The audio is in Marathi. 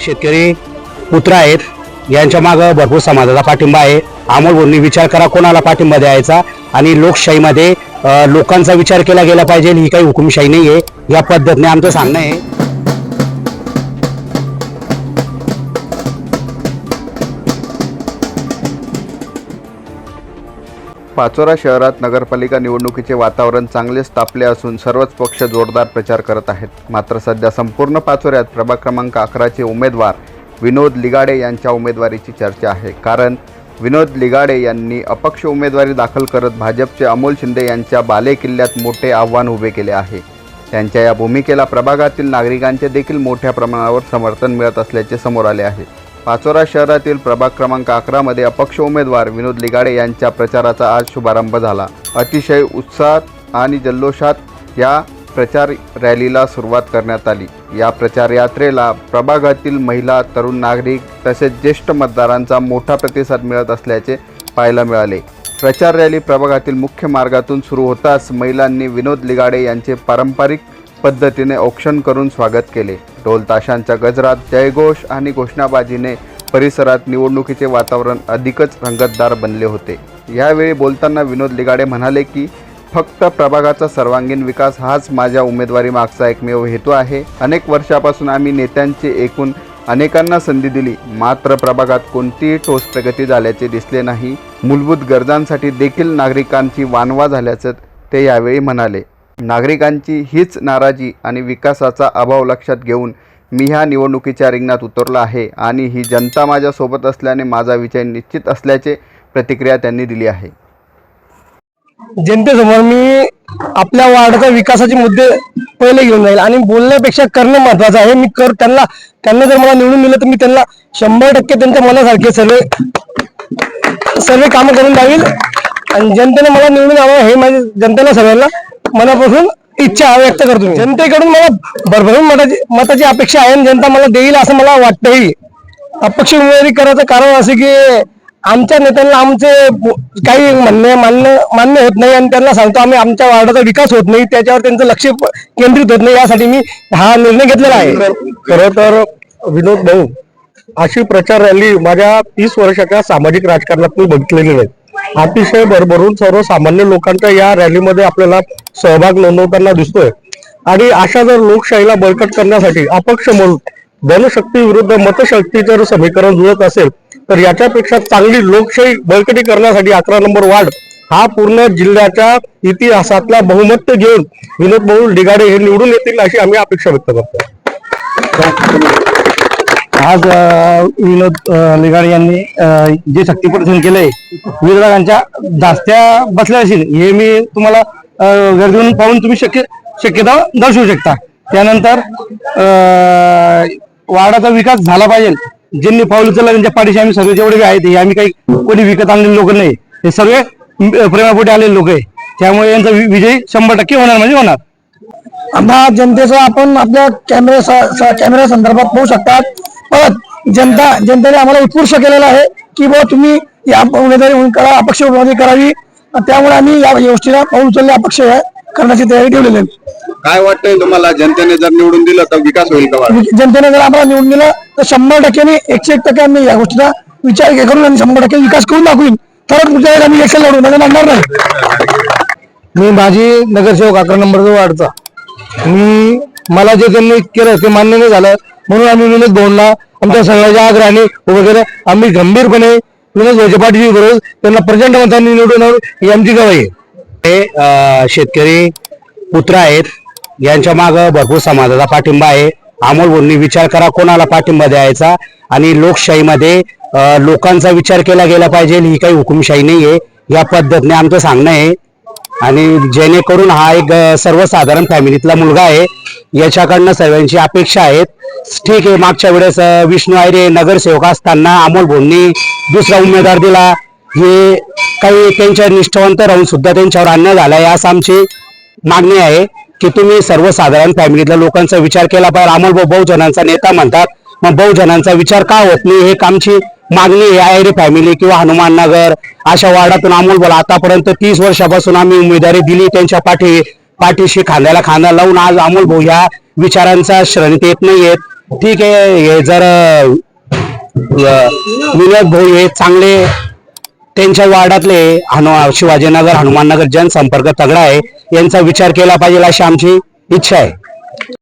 शेतकरी पुत्र आहेत. यांच्या मागं भरपूर समाजाचा पाठिंबा आहे. अमोल बोलणी विचार करा कोणाला पाठिंबा द्यायचा आणि लोकशाहीमध्ये लोकांचा विचार केला गेला पाहिजे. ही काही हुकुमशाही नाही आहे या पद्धतीने आमचं सांगणं आहे. पाचोरा शहरात नगरपालिका निवडणुकीचे वातावरण चांगलेच तापले असून सर्वच पक्ष जोरदार प्रचार करत आहेत. मात्र सध्या संपूर्ण पाचोऱ्यात प्रभाग क्रमांक अकराचे उमेदवार विनोद लिगाडे यांच्या उमेदवारीची चर्चा आहे. कारण विनोद लिगाडे यांनी अपक्ष उमेदवारी दाखल करत भाजपचे अमोल शिंदे यांच्या बाले किल्ल्यात मोठे आव्हान उभे केले आहे. त्यांच्या या भूमिकेला प्रभागातील नागरिकांचे देखील मोठ्या प्रमाणावर समर्थन मिळत असल्याचे समोर आले आहे. पाचोरा शहरातील प्रभाग क्रमांक अकरामध्ये अपक्ष उमेदवार विनोद लिगाडे यांच्या प्रचाराचा आज शुभारंभ झाला. अतिशय उत्साहात आणि जल्लोषात या प्रचार रॅलीला सुरुवात करण्यात आली. या प्रचार यात्रेला प्रभागातील महिला तरुण नागरिक तसेच ज्येष्ठ मतदारांचा मोठा प्रतिसाद मिळत असल्याचे पाहायला मिळाले. प्रचार रॅली प्रभागातील मुख्य मार्गातून सुरू होताच महिलांनी विनोद लिगाडे यांचे पारंपरिक पद्धतीने औक्षण करून स्वागत केले. ढोल ताशांच्या गजरात जयघोष आणि घोषणाबाजीने परिसरात निवडणुकीचे वातावरण अधिकच रंगतदार बनले होते. यावेळी बोलताना विनोद लिगाडे म्हणाले की फक्त प्रभागाचा सर्वांगीण विकास हाच माझ्या उमेदवारी मागचा एकमेव हेतू आहे. अनेक वर्षापासून आम्ही नेत्यांचे एकूण अनेकांना संधी दिली. मात्र प्रभागात कोणतीही ठोस प्रगती झाल्याचे दिसले नाही. मूलभूत गरजांसाठी देखील नागरिकांची वानवा झाल्याचं ते यावेळी म्हणाले. नागरिकांची हीच नाराजी आणि विकासाचा अभाव लक्षात घेऊन मी ह्या निवडणुकीच्या रिंगणात उतरला आहे आणि ही जनता माझ्यासोबत असल्याने माझा विजय निश्चित असल्याचे प्रतिक्रिया त्यांनी दिली आहे. जनतेसमोर मी आपल्या वार्डाच्या विकासाचे मुद्दे पहिले घेऊन जाईल आणि बोलण्यापेक्षा करणं महत्वाचं आहे. मी कर त्यांना त्यांना जर मला निवडून दिलं तर मी त्यांना शंभर टक्के त्यांच्या मनासारखे सर्व सर्व कामं करून जाईल. आणि जनतेने मला निवडून आणावं हे माझ्या जनतेला सगळ्यांना मनापासून इच्छा व्यक्त करतो जनतेकडून मला भरभरून मताची मताची अपेक्षा आहे आणि जनता मला देईल असं मला वाटतंही. अपक्ष उमेदवारी करायचं कारण असं की आमच्या नेत्यांना आमचे काही म्हणणे मान्य मान्य होत नाही आणि त्यांना सांगतो आम्ही आमच्या वार्डाचा विकास होत नाही त्याच्यावर त्यांचं लक्ष केंद्रित होत नाही यासाठी मी हा निर्णय घेतलेला आहे. खरं तर विनोद भाऊ अशी प्रचार रॅली माझ्या तीस वर्षाच्या सामाजिक राजकारणात मी बघितलेली नाही. अतिशय भरभरून सर्वसामान्य लोकांच्या या रॅलीमध्ये आपल्याला सहभाग नोंदवताना दिसतोय. आणि अशा जर लोकशाहीला बळकट करण्यासाठी अपक्ष म्हणून धनशक्ती विरुद्ध मतशक्ती जर समीकरण जुळत असेल तर याच्यापेक्षा चांगली लोकशाही बळकटी करण्यासाठी अकरा नंबर वार्ड हा पूर्ण जिल्ह्याच्या इतिहासातला बहुमत घेऊन विनोद भाऊ डिगाडे हे निवडून येतील अशी आम्ही अपेक्षा व्यक्त करतो आज विनोद लिगाडे यांनी जे शक्ती प्रदर्शन केलंय विरोधकांच्या जास्त्या बसल्या असेल हे मी तुम्हाला गर्दीवरून पाहून तुम्ही शक्य शक्यता दर्शवू शकता. त्यानंतर वाडाचा विकास झाला पाहिजे. ज्यांनी पाऊल उचलला त्यांच्या पाठीशी आम्ही सगळे जेवढे बी आहेत हे आम्ही काही कोणी विकत आणलेले लोक नाही. हे सगळे प्रेमापोटी आलेले लोक आहे. त्यामुळे यांचा वि- विजय शंभर टक्के होणार म्हणजे होणार. आता जनतेचा आपण आपल्या कॅमेरा कॅमेरा संदर्भात पाहू शकतात. परत जनता जनतेने आम्हाला उत्कृष्ट केलेला आहे की बुवा तुम्ही या उमेदवारी करा अपक्ष उमेदवारी करावी. त्यामुळे आम्ही या गोष्टीला पाऊल उचलले अपक्ष करण्याची तयारी ठेवलेली आहे. काय वाटतंय तुम्हाला? जनतेने जर निवडून दिलं तर विकास होईल का जनतेने जर आम्हाला निवडून दिलं तर शंभर टक्क्याने एकशे एक टक्के आम्ही या गोष्टीचा विचार करून आणि शंभर टक्के विकास करून दाखवून. तरच पुढच्या वेळेला आम्ही इलेक्शन लढू नाही लागणार नाही. मी माझी नगरसेवक अकरा नंबरचा वार्डचा मी मला जे त्यांनी केलं ते मान्य नाही झालं. म्हणून आम्ही विनोद भाऊंना आमच्या सगळ्याच्या आग्रहाने वगैरे आम्ही गंभीरपणे विनोद भाऊच्या पाठीशी त्यांना प्रचंड मतांनी निवडून आणू ही आमची गवाही आहे. हे शेतकरी पुत्र आहेत. यांच्या मागं भरपूर समाजाचा पाठिंबा आहे. अमोल बोलणी विचार करा कोणाला पाठिंबा द्यायचा आणि लोकशाहीमध्ये लोकांचा विचार केला गेला पाहिजे. ही काही हुकुमशाही नाही आहे या पद्धतीने आमचं सांगणं आहे. आणि जेणेकरून हा एक सर्वसाधारण फॅमिलीतला मुलगा आहे. याच्याकडनं सर्वांची अपेक्षा आहेत. ठीक आहे मागच्या वेळेस विष्णू आयरे नगरसेवक असताना अमोल भोंनी दुसरा उमेदवार दिला. हे काही त्यांच्या निष्ठावंत राहून सुद्धा त्यांच्यावर अन्याय झाला आहे असं आमची मागणी आहे की तुम्ही सर्वसाधारण फॅमिलीतल्या लोकांचा विचार केला पाहिजे. अमोल भाऊ बहुजनांचा नेता म्हणतात. मग बहुजनांचा विचार का होत नाही? हे एक आमची मागणी आहे रे फॅमिली किंवा हनुमान नगर अशा वार्डातून अमोल बोला. आतापर्यंत तीस वर्षापासून आम्ही उमेदवारी दिली त्यांच्या पाठी पाठीशी खांद्याला खांदा लावून आज अमोल भाऊ ह्या विचारांचा श्रणित येत नाहीयेत. ठीक आहे जर विनोद भाऊ हे चांगले त्यांच्या वार्डातले हनु शिवाजीनगर हनुमाननगर जनसंपर्क तगडा आहे. यांचा विचार केला पाहिजे अशी आमची इच्छा आहे.